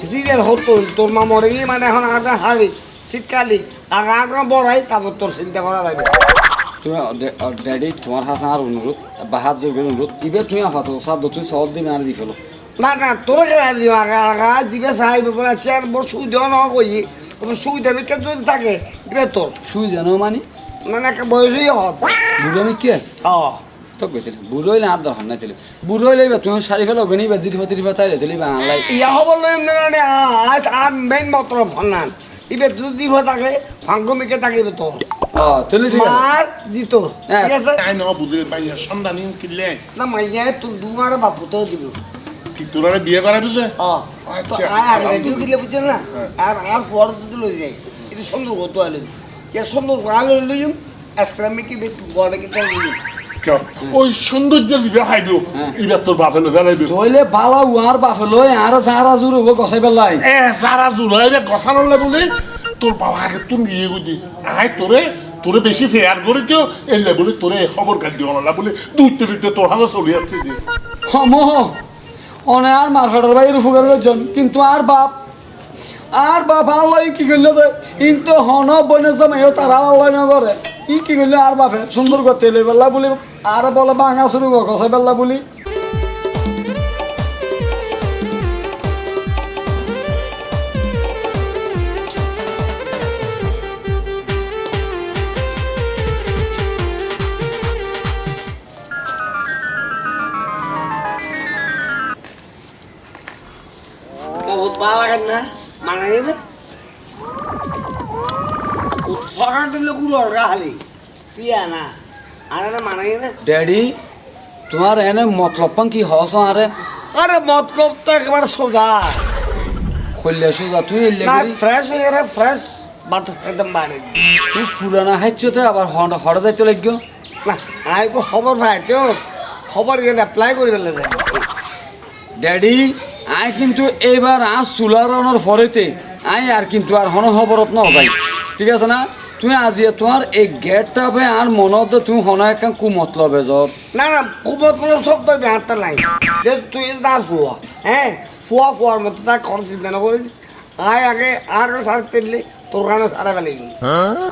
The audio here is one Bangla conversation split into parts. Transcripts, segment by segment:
সিরিয়াল হতো তোর মা মরে গিয়ে মানে এখন আগা হারি শীতকালি। আগা আগা বড়াই তারপর তোর চিন্তা করা যাবে তুমি ড্যাডি তোমার হাসা আর অনুরোধ বাহার যোগ অনুরোধ ইবে তুমি আফাত সাদ তুই সব দিন আর দি ফেলো না না তোর আগা আগা জিবে সাহেব বলে চেয়ার বড় দেওয়া না কই? তবে সুই দেবে কে যদি থাকে এটা তোর। শুই জানো মানে? মানে একটা বয়সই বুড়ো আমি কে? ও তো আর দরকার নাই ছিল বুড়ো হইলে এবার তুমি শাড়ি ফেলো গনি বা জিরি ফাতিরি ফাতাই রেছিল বা আনলাই ইয়া হব লইম না আজ আর মেইন মাত্র ফন্নান ইবে দিব থাকে ফাঙ্গমিকে থাকিবে তোর ও চলে ঠিক মার দিত হ্যাঁ। ঠিক আছে? তাই ন বুঝলে পাই সন্ধানী কিনলে। না মাইয়া দুমার বাপু তো দিব। ঠিক তোরা বিয়ে করা বুঝে? ও তো আচ্ছা। আয় আগে দিলে বুঝছেন না? আর আর পর দিতে লই যাই এটা সুন্দর হতো আলে কে সুন্দর আলে লইম আসলামে কি বেট বড় কি তাই? ওই সৌন্দর্যের বিয়ে হাইডো হ্যাঁ। এবার তোর বাপে লো ফেলাইবে তইলে বালা উয়ার বাপে লই আর যারা জুর হব গসাই পেলাই এ সারা দূর হইবে গসানো বলে তোর বাবা আগে তুই নিয়ে গুজি আয় তোরে তোরে বেশি ফেয়ার করে কেউ এলে বলে তোরে খবর কাটি অনলা বলে দুইতে দুইতে তোর হাতে চলে যাচ্ছে যে। হম অনে আর মারফাটার করছেন কিন্তু আর বাপ আর বাপ আল্লাহ কি করলে তো কিন্তু হন বনে জমাইও তারা আল্লাহ না করে। ই কি করলে আর বাপে? সুন্দর করতে এলে বেলা বলি, আর বলে বাঙা শুরু গসাই বেলা। বলি লাগে না? মানাই না দিলে গুরু হালি পিয়া না আর এটা মানাই না। ড্যাডি তোমার এনে মতলব পান কি হস আরে? আরে মতলব তো একেবারে সোজা। খুললে সুজা তুই না ফ্রেশ হয়ে গেলে ফ্রেশ বাতাস একদম বাইরে তুই ফুরানা খাইছ তো আবার হন হঠাৎ যাইতে লাগল না আই কো খবর পাই তো খবর গেলে অ্যাপ্লাই করে ফেলে ড্যাডি আই কিন্তু এইবার আজ চুলারণর ফরেতে আই আর কিন্তু আর হন খবরত ন ভাই। ঠিক আছে না? তুমি আজি তোমার এই গেটটা পে আর মনত তুমি হন একটা কু মতলবে যত না না কুমত মতলব সব তো ব্যাপারটা নাই যে তুই না ফুয়া হ্যাঁ ফুয়া ফুয়ার মতো তার কম চিন্তা না করিস আয় আগে আর সার তেললে তোর কারণে সারা ফেলে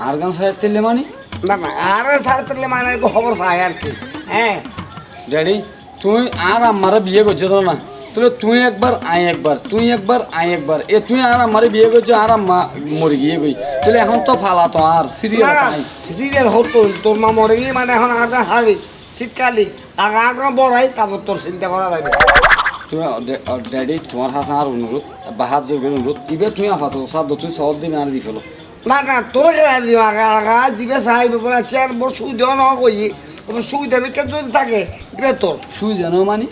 আর গান সাহেব তেলে মানে? না না আর সার তেললে মানে খবর পাই আর কি হ্যাঁ ড্যাডি তুই আর আমারে বিয়ে করছ তো না? তাহলে তুই একবার আই একবার তুই একবার আই একবার। এ তুই আর আমারে বিয়ে করছ আর আম্মা মরে গিয়ে গই তাহলে এখন তো ফালা তো আর সিরিয়াল সিরিয়াল হতো তোর মা মরে গিয়ে মানে এখন আগা হারি শীতকালি। আগা আগা বড়াই তারপর তোর চিন্তা করা যাবে। তুমি ড্যাডি তোমার হাসা আর অনুরোধ বাহার যোগ অনুরোধ ইবে তুই আফাত সাদ তুই সব দিন আর দি ফেলো না না তোর আগা আগা জিবে সাহেব বলে চেয়ার বড় সুই দেওয়া না কই সুই দেবে কে যদি থাকে এটা তোর শুই জানো মানে?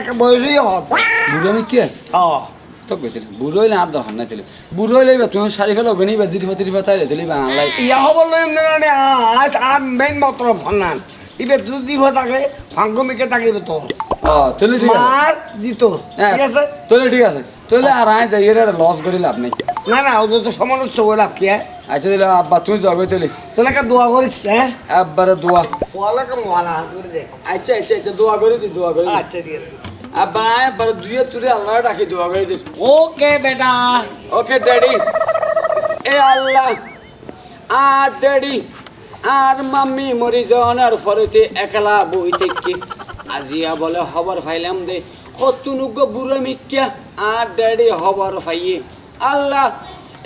একটা বয়সই হব। বুড়ো আমি কে ও তো কইছিল বুড়ো হইলে আর নাই ছিল বুড়ো হইলে তুমি শাড়ি ফেলো গনি বা জিরি ফাতিরি ফাতাই রেছিল বা ইয়া হব না আর মেইন ইবে দিব থাকে থাকিবে ঠিক আছে। দিত ঠিক আছে? ঠিক আছে। যাই লস করি লাভ নেই। না না ওদের তো সমালোচ লাভ কি আচ্ছা দিলে আব্বা তুই যাবে তাহলে। তোর একটা দোয়া করিস হ্যাঁ? আব্বারে দোয়া। ফলা কেমন ভালো করে দে। আচ্ছা আচ্ছা আচ্ছা দোয়া করে দি দোয়া করে আচ্ছা দিয়ে আব্বা আব্বারে দুয়ে তুলে আল্লাহ ডাকি দোয়া করে দি। ওকে বেটা। Okay daddy. এ আল্লাহ আর ড্যাডি আর মাম্মি মরি যাওয়ার পরেতে একলা বই থেকে আজিয়া বলে খবর ফাইলাম দে। কতনুগ বুড়ো মিক্কা আর ড্যাডি খবর ফাইয়ে আল্লাহ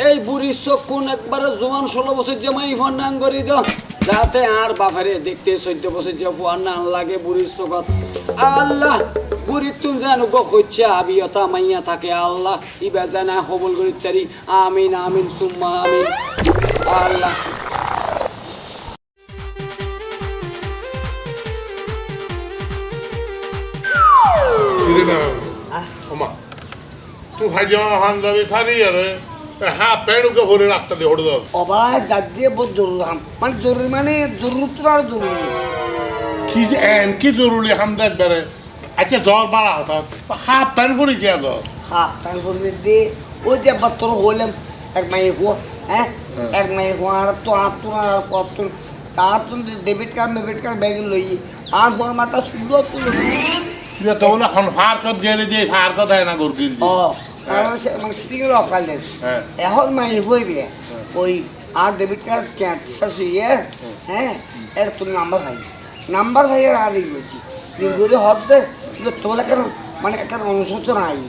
এই বুড়ির চোখ কোন একবারে জোয়ান ষোলো বছর জামাই ফোন নাং করে দাও যাতে আর বাফারে দেখতে চোদ্দ বছর যে ফুয়ার না লাগে বুড়ির চোখত। আল্লাহ বুড়ির তুন জানো গো হচ্ছে আবিয়তা মাইয়া থাকে আল্লাহ। ইবা জানা হবল করি তারি। আমিন আমিন সুম্মা আমিন। আল্লাহ। তুই ভাই যাওয়া হান যাবি সারি আরে। হ্যাঁ প্যান্টকে ভরে রাস্তা দিয়ে হটে দাও অবাই যাক দিয়ে বহুত জরুরি হাম। মানে জরুরি মানে জরুরত আর জরুরি। কি যে এন কি জরুরি হাম দেখ বেড়ে। আচ্ছা জ্বর বাড়া হঠাৎ। হাফ প্যান্ট পরে কে জ্বর। হাফ প্যান্ট করে দে। ওই যে বাত্তর হইলাম এক মাইয়ে হুয়া হ্যাঁ? এক মাইয়ে হুয়া আর তো আর তো আর কত তার তো ডেবিট কার্ড ডেবিট কার্ড ব্যাগে লই। আর হওয়ার মাথা শুধু তুলো তখন হার কত গেলে যে হার কত হয় না ও হ্যাঁ। মানে স্পিকার অফ হ্যাঁ। এখন মাই হইবে। ওই আর ডেবিট কার্ড শেষ হইয়ে হ্যাঁ। এর তোর নাম্বার ভাই নাম্বার ভাই আর আর হদ দে কিন্তু তোর কেন মানে একটা অনুশোচনা আই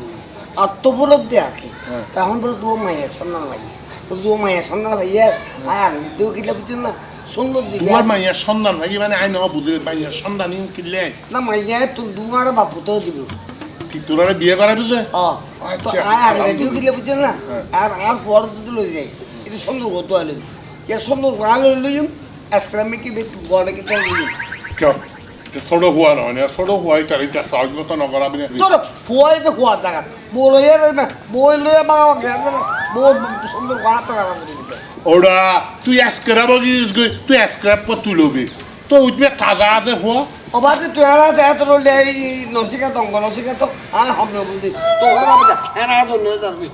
আত্মপলব্ধি আছে হ্যাঁ। তখন বলে দু মাইয়া সন্ন্যাল ভাই দু মাইয়া সন্ন্যাল ভাইয়া। আর দু কিলো বুঝছেন না সুন্দর দিকে তোমার মাইয়ার সন্ধান ভাই মানে আই নয় বুঝলে মাইয়ার সন্ধান কিনলে। না মাইয়া তোর দুয়ার বাপু তো দিব। তোরা বিয়ে করাবি যে রেডিও দিলে বুঝছেন না? হ্যাঁ। আর আর ফর দুটো লই যাই এটা সুন্দর হতো এ সুন্দর গাল লই যাম আসলামে কি বড় কি? তাই কেউ ছোট হুয়া নহয় না ছোট হুয়াই তার এটা সাহায্য তো নকরাবি না তোর হুয়াই তো হুয়া জায়গা। বলয়ে রইবে বই লয়ে বাবা গেছে বহুত সুন্দর গাল তারা তুই কত তুলবি তো উঠবে তাজা আছে হুয়া। অবাধে তোরা দেয়া তোর নসিকা তঙ্গ নসিকা তো আর হবে বলতে তোরা যাবে এরা ধন্য যাবে।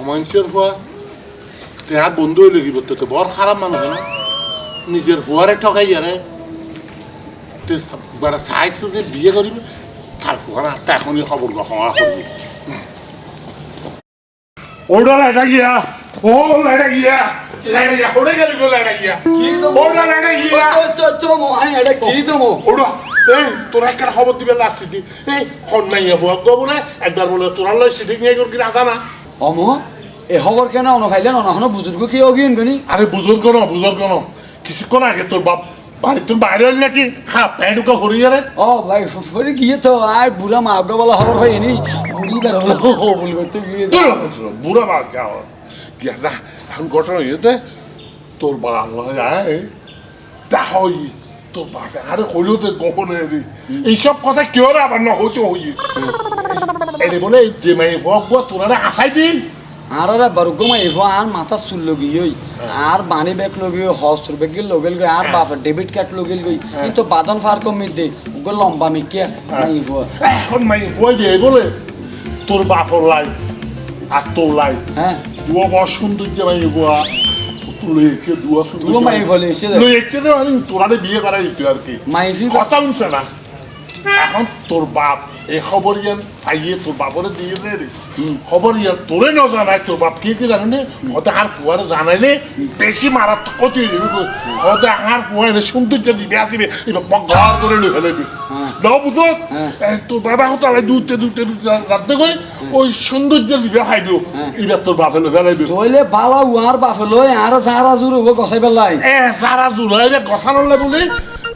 অমানুষের হওয়া তেহা বন্ধু হইলে কি বলতে বড় খারাপ মানুষ না? নিজের হওয়ারে ঠকাই আরে বেড়া চাইছো যে বিয়ে করিবে তার হওয়ার আটটা এখনই খবর খবর করবি ওটা এটা গিয়া। ও এটা গিয়া। ಲಡಯ್ಯ ಹುಡುಗರಿಗೂ ಲಡಯ್ಯ ಓಡ ಲಡಯ್ಯ কিরিদমো ওড়া এই তোরা একটা খবর দিবে না এই খন্নাইয়া হুয়াক গো বলে একবার এ খবর কেন অন খাইলেন অনাহনো বুজুর্গ কি অগিয়েন গনি আরে বুজুর্গ ন বুজুর্গ ন কিছুক্ষণ আগে তোর বাপ বাড়ি তুমি বাইরে নাকি খা প্যান্ট উকা হরিয়ে রে ও ভাই ফরে গিয়ে তো আর বুড়া মা আগে বলা খবর হয় এনি বুড়ি বেরোলো বলবে তুই গিয়ে বুড়া মা গা এখন ঘটনা ইয়েতে তোর বাপ যায় দেখ হই তোর বাপে আরে হইলেও তো গোপন হয়ে দি এইসব কথা কেউ আবার না হইতে হই এরে বলে যে মাই ফক তোরা আশাই দিন আর আরে বারুগো মা এভো আর মাথা চুল লগি হই আর বানি ব্যাগ লগি হস্ত্র ব্যাগ গিল লগেল গই আর বাপ ডেবিট কার্ড লগেল গই কিন্তু বাদন ফার কমি দে গো লম্বা মিকে এভো এখন মাই বই দিয়ে বলে তোর বাপর লাই আর তোর লাই হ্যাঁ 누워봐 손도 이제 많이 보아 또 레이스 누워 손도 누워 많이 걸리시 레이스는 아니 তোরারে বিয়ে করা যেত আর কি। মাইফি কথা উঠছে না? এখন তোর বাপ এই খবর ইয়ান পাইয়ে তোর বাপরে দিয়েছে রে। খবর ইয়ান তোরে ন বাপ কি কি জানে হতে আর কুয়ারে জানাইলে বেশি মারাত্মক ক্ষতি হয়ে যাবে। হতে আর কুয়ারে সৌন্দর্য দিবে আসিবে এবার ঘর করে নিয়ে ফেলে দাও বুঝো। হ্যাঁ। তোর বাবা হতে আলাই দুধতে রাখতে কই ওই সৌন্দর্য দিবে হ্যাঁ। এবার তোর বাপে লই ফেলাইবি তইলে বালা উয়ার বাপে লই আর যারা জুর হব গসাই পেলাই এ সারা জুড়াই গছানলে বলে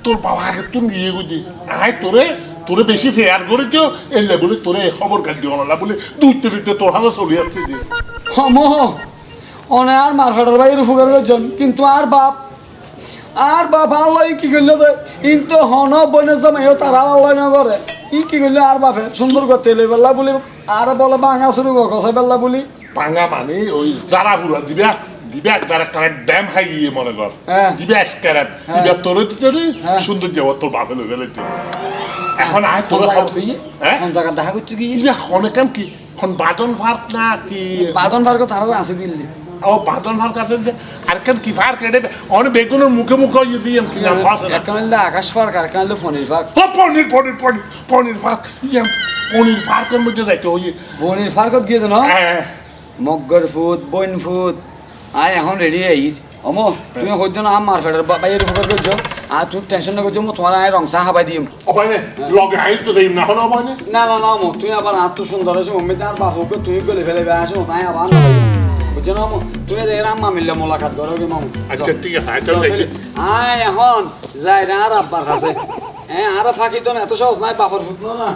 তোর বাবা আগে তুই নিয়ে গুজি আয় তোরে তোরে বেশি ফেয়ার করে কেউ এলে বলে তোরে খবর কাট দিও না বলে দুইতে দুইতে তোর হাতে চলে যাচ্ছে যে। হম অনে আর মারফাটার কিন্তু আর বাপ আর বাপ আল্লাহ কি করলে তো কিন্তু হন বনে জমাইও তারা আল্লাহ না করে। ই কি করলে আর বাপে সুন্দর করতে এলে বেলা বলি আর বলে বাঙা শুরু গসাই বেলা বলি। পাঙ্গা মানে ওই জারা ফুরা দিবে দিবে একবার একটা ড্যাম খাই গিয়ে মনে কর। হ্যাঁ। দিবে এসকারাত হ্যাঁ। দিবে তোরে তোরে হ্যাঁ। সুন্দর যাব তোর বাপে লই গেলে এখন আয় তোরে হ্যাঁ? জায়গা দেখা করতে গিয়ে? কি? বাটন ফার্ক না কি? বাদন তারা আছে দিল্লি। ও বাদল সরকার আর কি ফার কেটে অন বেগুনের মুখে মুখে যদি ইয়ে আকাশ পার্ক আর কেন পনির পার্ক ও পনির পনির পনির পনির পার্ক ইয়ে, পনির পার্কের মধ্যে যাইতে হই পনির পার্ক গিয়ে না? হ্যাঁ, হ্যাঁ। মগ্গর ফুত বইন ফুত আয় এখন রেডি আই অমো তুমি হ্যাঁ। হইত না আমার ফেডার বাইরে ফুকার করছ। আর তুই টেনশন না করছ মু তোমার আয় রং চা হাবাই দিম। না না না তুমি আবার আত্ম সুন্দর আছো মম্মিতে আর তুই গলে ফেলে বেড়াছো তাই আবার বুঝছ না মো তুমি দেখে আম্মা মিললে মোলাকাত করো কি মামু? আচ্ছা ঠিক আছে আয় চল আয় এখন যাই না আর আব্বার কাছে। হ্যাঁ আর ফাঁকি তো না এত সহজ নাই বাপর ফুট না।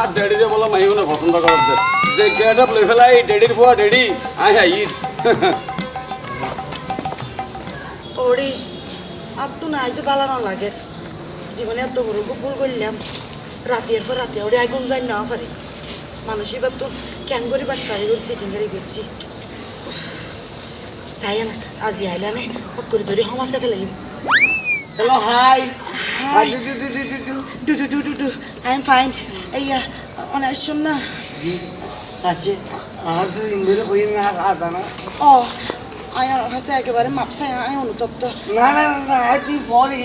আর ডেডিরে বলে মাইও না পছন্দ করছে যে। গেট আপ লই ফেলাই ডেডির ফুয়া ডেডি আয় আই ওরে আর তো না আইসে ভালো না লাগে জীবনে এত বড় ভুল করলাম রাতের পর রাতে ওরে আগুন যাই না পারে। মানুষ এবার তো ক্যান করি বাট ট্রাই করে সেটিং করে করছি চাই না আজ আইলা নে হট করে ধরে হমাসে ফেলাই hello hi. Do do do do do do do do do do I am fine. এইয়া অনেক শোন না। আছে আর তো ইংরেজি কই না আদা না। ও আয় একেবারে মাপসা আয় অনুতপ্ত। না না না আয় তুই পরে।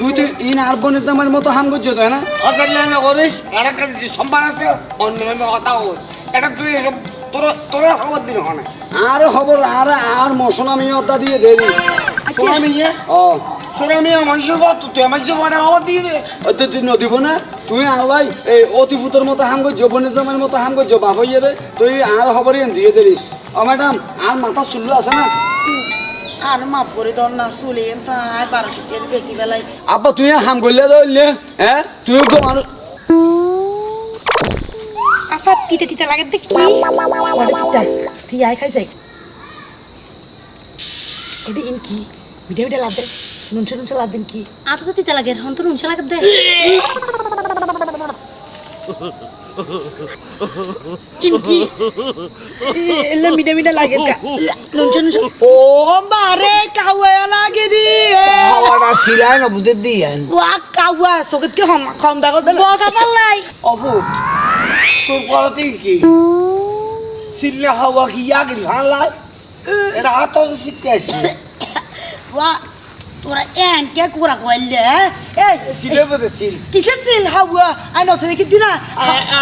তুই তো ইন আর বনিস নামের মতো হাম করছ তাই না? অর্ডার লেনে করিস আর একটা যে সম্মান আছে অন্য নামে কথা বল এটা তুই এসব তোর তোর খবর দিন ওখানে আর খবর আর আর আমি অদা দিয়ে মিয়া ও। মিয়া মানুষের কথা তুই খবর দিয়ে দে। তুই নদীব না? তুই আলাই এই অতিভূতর মতো হাম করছ বনিস নামের মতো হাম করছ বাপ হইয়ে রে তুই আর খবর ইন দিয়ে দেরি ও ম্যাডাম আর মাথা চুল্লু আছে না? আর মাপ করে ধর না চলে তা আয় বারোশো টাকা বেশি বেলাই আব্বা তুই হাম করলে ধরলে হ্যাঁ? তুই তো মানুষ আফা তিতে তিতে লাগে দেখি। ওটা তিতা তুই আয় খাই যাই। ওটা ইন কি? লাভ দেন লাভ কি? আতো তো তিতে লাগে হন তো নুনসা লাগে দে। ইন কি এলে মিঠে মিঠে লাগে নুনছে নুনছে ও মারে কাওয়া লাগে দি খাওয়াটা ছিলাই না বুঝে দিয়ে ওয়া কাওয়া সগত কি হম খাম দাগো দেন বকা পাল্লাই অভূত তোর পরতে কি সিল্লা হাওয়া কি আগে ভাঙলাই এটা হাত শিখতে আসি ওয়া তোরা এন কে কুরা কইলে এ সিলে বলে সিল। কিসের সিল? হাওয়া আই নথে দেখি দিনা?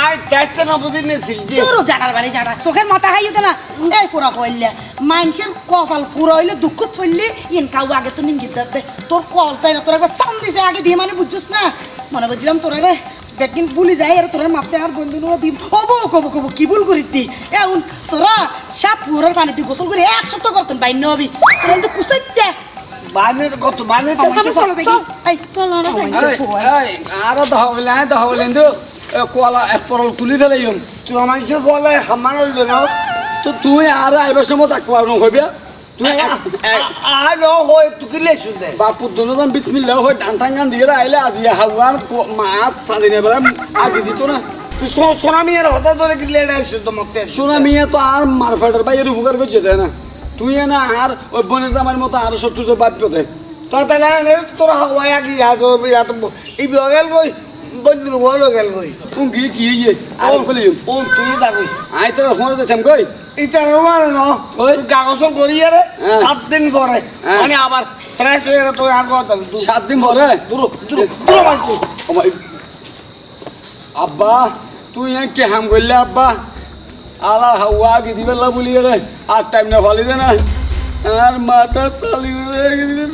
আর চাইতে না বুঝি না সিল যে তোরও জানার বাড়ি জানা চোখের মাথা খাইতে না। এই ফুরা কইলে মানুষের কপাল ফুরা হইলে দুঃখত ফেললে ইন কাউ আগে তো নিঙ্গিত দে। তোর কল চাই না তোর একবার সাম দিছে আগে দিয়ে মানে বুঝছিস না? মনে করছিলাম তোরা রে একদিন ভুলি যাই আর তোরা মাপসে আর বন্ধু নো দিম। হব কব কব কি ভুল করিতি এখন তোরা সাত পুরের পানিতে গোসল করে এক সপ্তাহ করতেন বাইন হবি। তোরা তো কুসাইতে বানে কত আরও দহবলে দহবলে কলা পরল তুলি ফেলাই বলে তো তুই আর আইবার সময় তাক হইবে হয় বাপু দুজন টান গান দিয়ে আইলে আজি হাওয়ার মাছ সাদিনে বেলা আগে দিত না। তুই সোনা মিয়ার হতা ধরে কি লেট তো মতে সোনা মিয়া তো আর মারফাটের বাইরে উপকার করছে তাই না? তুই না আর ওই বনে জামার মতো আর শত্রু তো বাদ পেতে তো তাহলে তোর হাওয়া এক তো ইয়া তো এই বগল কই বন্ধু বল গেল কই তুই কি কি ইয়ে আর কলি ও তুই দা কই আই তোর ফোন দিতাম কই। এটা রোমান ন। তুই কাগজ করিয়ে রে হ্যাঁ। সাত দিন পরে। হ্যাঁ। মানে আবার ফ্রেশ হয়ে গেলে তুই আর কথা সাত দিন পরে? দূর দূর দূর আব্বা তুই কে হাম করলে আব্বা? আলা হাওয়া গিদি বেলা বলিয়ে রে আর টাইম না ফালি দে না। আর মাথা ফালি গিদি